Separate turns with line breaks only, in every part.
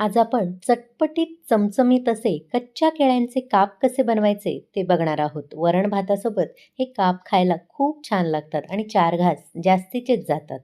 आज आपण चटपटीत चमचमीत असे कच्च्या केळ्यांचे काप कसे बनवायचे ते बघणार आहोत. वरण भातासोबत हे काप खायला खूप छान लागतात आणि चार घास जास्तीचेच जातात.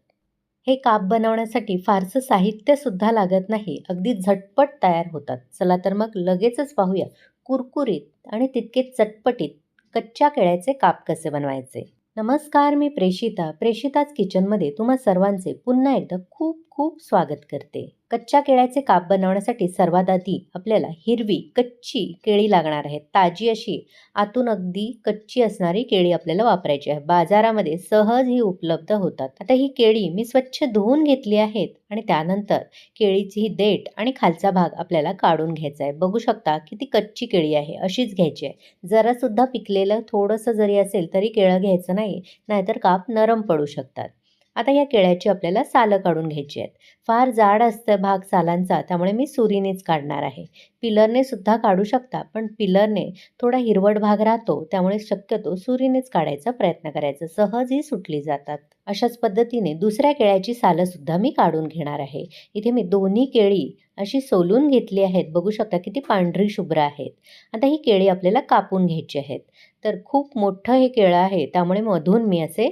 हे काप बनवण्यासाठी फारसं साहित्यसुद्धा लागत नाही. अगदी झटपट तयार होतात. चला तर मग लगेचच पाहूया कुरकुरीत आणि तितके चटपटीत कच्च्या केळ्याचे काप कसे बनवायचे. नमस्कार मी प्रेषिता. प्रेषिताच किचनमध्ये तुम्हा सर्वांचे पुन्हा एकदा खूप खूप स्वागत करते. कच्च्या केळ्याचे काप बनवण्यासाठी सर्वात आधी आपल्याला हिरवी कच्ची केळी लागणार आहे ताजी अशी आतून अगदी कच्ची असणारी केळी आपल्याला वापरायची आहे. बाजारामध्ये सहज ही उपलब्ध होतात. आता ही केळी मी स्वच्छ धुवून घेतली आहेत आणि त्यानंतर केळीची ही देठ आणि खालचा भाग आपल्याला काढून घ्यायचा आहे. बघू शकता की ती कच्ची केळी आहे अशीच घ्यायची आहे. जरासुद्धा पिकलेलं थोडंसं जरी असेल तरी केळं घ्यायचं नाही नाहीतर काप नरम पडू शकतात. आता या केळ्याची आपल्याला सालं काढून घ्यायची आहेत. फार जाड असतं भाग सालांचा त्यामुळे मी सुरीनेच काढणार आहे. पिलरने सुद्धा काढू शकता पण पिलरने थोडा हिरवट भाग राहतो त्यामुळे शक्यतो सुरीनेच काढायचा प्रयत्न करायचा. सहजही सुटली जातात. अशाच पद्धतीने दुसऱ्या केळ्याची सालंसुद्धा मी काढून घेणार आहे. इथे मी दोन्ही केळी अशी सोलून घेतली आहेत. बघू शकता किती पांढरी शुभ्र आहेत. आता ही केळी आपल्याला कापून घ्यायची आहेत. तर खूप मोठं हे केळं आहे त्यामुळे मधून मी असे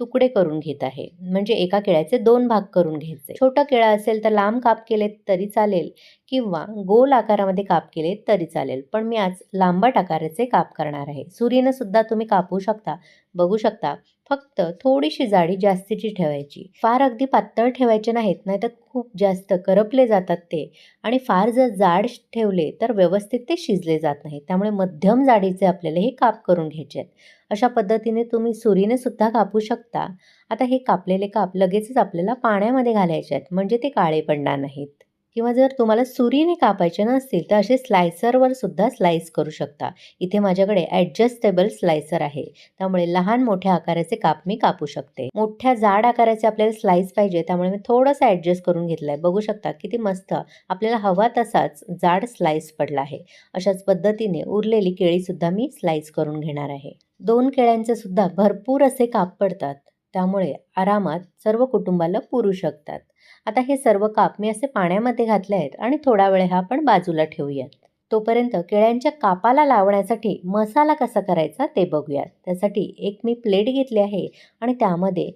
तुकडे करून घेत आहे. म्हणजे एका केळ्याचे दोन भाग करून घ्यायचे. छोटा केळा असेल तर लांब काप केले तरी चालेल किंवा गोल आकारामध्ये काप केले तरी चालेल. पण मी आज लांबट आकाराचे काप करणार आहे. सुरीनं सुद्धा तुम्ही कापू शकता बघू शकता. फक्त थोडीशी जाडी जास्तीची ठेवायची. फार अगदी पातळ ठेवायचे नाहीत नाहीतर खूप जास्त करपले जातात ते. आणि फार जर जाड ठेवले तर व्यवस्थित ते शिजले जात नाही. त्यामुळे मध्यम जाडीचे आपल्याला हे काप करून घ्यायचे आहेत. अशा पद्धतीने तुम्ही सुरीने सुद्धा कापू शकता. आता हे कापलेले काप लगेचच आपल्याला पाण्यामध्ये घालायचे आहेत. म्हणजे ते काळे पडणार नाहीत. किंवा जर तुम्हाला सुरीने कापायचे नसतील तर असे स्लायसरवर सुद्धा स्लाईस करू शकता. इथे माझ्याकडे ॲडजस्टेबल स्लायसर आहे. त्यामुळे लहान मोठ्या आकाराचे काप मी कापू शकते. मोठ्या जाड आकाराचे आपल्याला स्लाईस पाहिजे. त्यामुळे मी थोडंसं ॲडजस्ट करून घेतलं आहे बघू शकता किती मस्त आपल्याला हवा तसाच जाड स्लाईस पडला आहे. अशाच पद्धतीने उरलेली केळीसुद्धा मी स्लाईस करून घेणार आहे. दोन केळ्यांचे सुद्धा भरपूर असे काप पडतात. त्यामुळे आरामात सर्व कुटुंबाला पुरू शकतात. आता हे सर्व काप मी असे पाण्यामध्ये घातले आहेत आणि थोडा वेळ हा आपण बाजूला ठेवूयात. तोपर्यंत केळ्यांच्या कापाला लावण्यासाठी मसाला कसा करायचा ते बघूयात. त्यासाठी एक मी प्लेट घेतली आहे आणि त्यामध्ये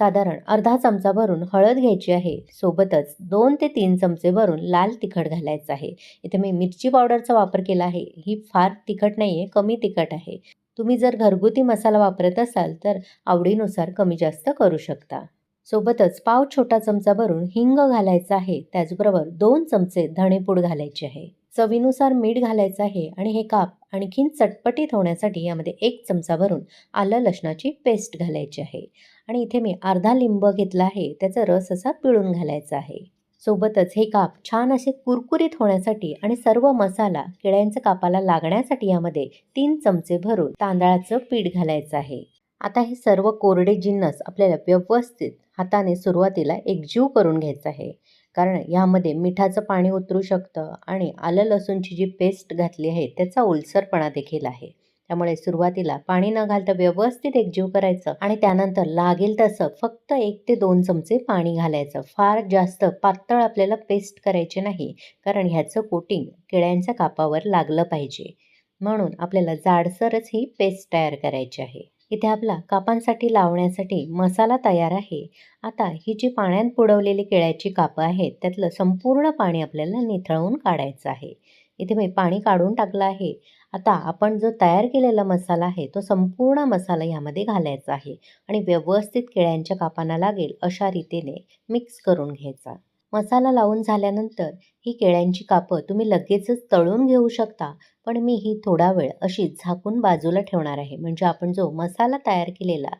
साधारण अर्धा चमचा भरून हळद घ्यायची आहे. सोबतच दोन ते तीन चमचे भरून लाल तिखट घालायचं आहे. इथे मी मिरची पावडरचा वापर केला आहे. ही फार तिखट नाही आहे कमी तिखट आहे. तुम्ही जर घरगुती मसाला वापरत असाल तर आवडीनुसार कमी जास्त करू शकता. सोबतच पाव छोटा चमचा भरून हिंग घालायचा आहे. त्याचबरोबर दोन चमचे धणेपूड घालायचे आहे. चवीनुसार मीठ घालायचं आहे आणि हे काप आणखीन चटपटीत होण्यासाठी यामध्ये एक चमचा भरून आलं लसणाची पेस्ट घालायची आहे. आणि इथे मी अर्धा लिंब घेतला आहे. त्याचा रस असा पिळून घालायचा आहे. सोबतच हे काप छान असे कुरकुरीत होण्यासाठी आणि सर्व मसाला केळ्यांच्या कापाला लागण्यासाठी यामध्ये तीन चमचे भरून तांदळाचं पीठ घालायचं आहे. आता हे सर्व कोरडे जिन्नस आपल्याला व्यवस्थित हाताने सुरुवातीला एकजीव करून घ्यायचं आहे. कारण यामध्ये मिठाचं पाणी उतरू शकतं आणि आलं लसूणची जी पेस्ट घातली आहे त्याचा ओलसरपणा देखील आहे. त्यामुळे सुरुवातीला पाणी न घालता व्यवस्थित एकजीव करायचं आणि त्यानंतर लागेल तसं फक्त एक ते दोन चमचे पाणी घालायचं. फार जास्त पातळ आपल्याला पेस्ट करायचे नाही कारण ह्याचं कोटिंग केळ्यांच्या कापावर लागलं पाहिजे. म्हणून आपल्याला जाडसरच ही पेस्ट तयार करायची आहे. इथे आपला कापांसाठी लावण्यासाठी मसाला तयार आहे. आता ही जी पाण्यात बुडवलेली केळ्याची कापं आहेत त्यातलं संपूर्ण पाणी आपल्याला निथळवून काढायचं आहे. इथे मी पाणी काढून टाकलं आहे. आता आपण जो तयार केलेला मसाला आहे तो संपूर्ण मसाला यामध्ये घालायचा आहे आणि व्यवस्थित केळ्यांच्या कापांना लागेल अशा रीतीने मिक्स करून घ्यायचा. मसाला लावून झाल्यानंतर ही केळ्यांची कापं तुम्ही लगेचच तळून घेऊ शकता पण मी ही थोडा वेळ अशी झाकून बाजूला ठेवणार आहे. म्हणजे आपण जो मसाला तयार केलेला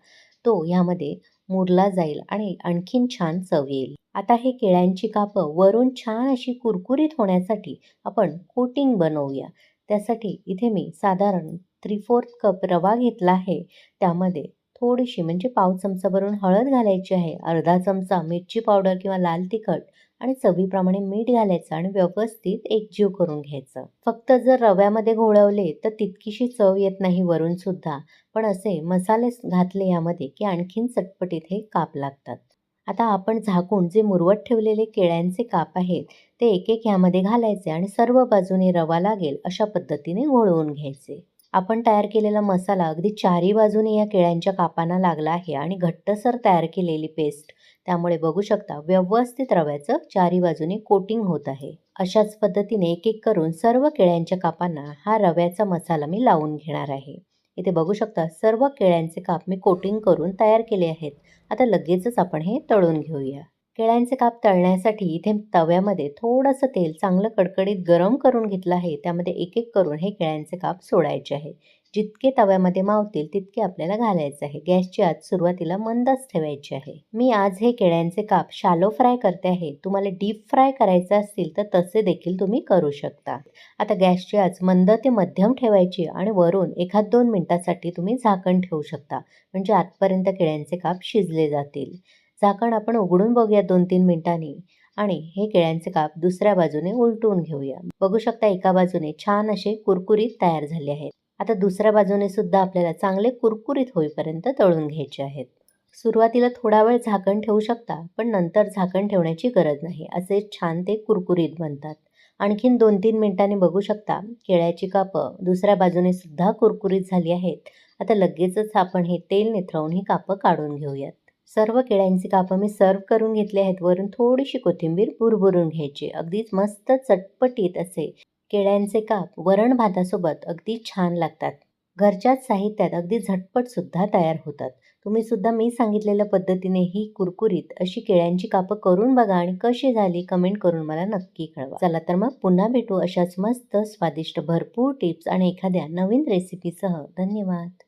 तो ह्यामध्ये मुरला जाईल आणि आणखीन छान चव येईल. आता हे केळ्यांची कापं वरून छान अशी कुरकुरीत होण्यासाठी आपण कोटिंग बनवूया. त्यासाठी इथे मी साधारण थ्री फोर्थ कप रवा घेतला आहे. त्यामध्ये थोडीशी म्हणजे पाव चमचा भरून हळद घालायची आहे. अर्धा चमचा मिरची पावडर किंवा लाल तिखट आणि चवीप्रमाणे मीठ घालायचं आणि व्यवस्थित एकजीव करून घ्यायचं. फक्त जर रव्यामध्ये घोळवले तर तितकीशी चव येत नाही वरून सुद्धा. पण असे मसाले घातले यामध्ये की आणखीन चटपटीत हे काप लागतात. आता आपण झाकून जे मुरवत ठेवलेले केळ्यांचे काप आहेत ते एक एक ह्यामध्ये घालायचे आणि सर्व बाजूने रवा लागेल अशा पद्धतीने घोळवून घ्यायचे. आपण तयार केलेला मसाला अगदी चारी बाजूने या केळ्यांच्या कापांना लागला आहे आणि घट्टसर तयार केलेली पेस्ट त्यामुळे बघू शकता व्यवस्थित रव्याचं चारी बाजूने कोटिंग होत आहे. अशाच पद्धतीने एक एक करून सर्व केळ्यांच्या कापांना हा रव्याचा मसाला मी लावून घेणार आहे. इथे बघू शकता सर्व केळ्यांचे काप मी कोटिंग करून तयार केले आहेत. आता लगेचच आपण हे तळून घेऊया. केळ्यांचे काप तळण्यासाठी इथे तव्यामध्ये थोडंसं तेल चांगलं कडकडीत गरम करून घेतलं आहे. त्यामध्ये एक एक करून हे केळ्यांचे काप सोडायचे आहे. जितके तव्यामध्ये मावतील तितके आपल्याला घालायचे आहे. गॅसची आज सुरुवातीला मंदच ठेवायची आहे. मी आज हे केळ्यांचे काप शालो फ्राय करते आहे. तुम्हाला डीप फ्राय करायचे असतील तर तसे देखील तुम्ही करू शकता. आता गॅसची आज मंद ते मध्यम ठेवायची आणि वरून एखाद दोन मिनिटासाठी तुम्ही झाकण ठेवू शकता. म्हणजे आतपर्यंत केळ्यांचे काप शिजले जातील. झाकण आपण उघडून बघूया दोन तीन मिनिटांनी. आणि हे केळ्यांचे काप दुसऱ्या बाजूने उलटून घेऊया. बघू शकता एका बाजूने छान असे कुरकुरीत तयार झाले आहेत. आता दुसऱ्या बाजूने सुद्धा आपल्याला चांगले कुरकुरीत होईपर्यंत तळून घ्यायचे आहेत. सुरुवातीला थोडा वेळ झाकण ठेवू शकता पण नंतर झाकण ठेवण्याची गरज नाही असे छान ते कुरकुरीत बनतात. आणखीन दोन तीन मिनिटांनी बघू शकता केळ्याची कापं दुसऱ्या बाजूने सुद्धा कुरकुरीत झाली आहेत. आता लगेचच आपण हे तेल निथळून ही कापं काढून घेऊयात. सर्व केळ्यांची कापं मी सर्व करून घेतली आहेत. वरून थोडीशी कोथिंबीर भुरभुरून घ्यायची. अगदीच मस्त चटपटीत असे केळ्यांचे काप वरण भातासोबत अगदी छान लागतात. घरच्याच साहित्यात अगदी झटपटसुद्धा तयार होतात. तुम्ही सुद्धा मी सांगितलेल्या पद्धतीने ही कुरकुरीत अशी केळ्यांची कापं करून बघा आणि कशी झाली कमेंट करून मला नक्की कळवा. चला तर मग पुन्हा भेटू अशाच मस्त स्वादिष्ट भरपूर टिप्स आणि एखाद्या नवीन रेसिपीसह. धन्यवाद.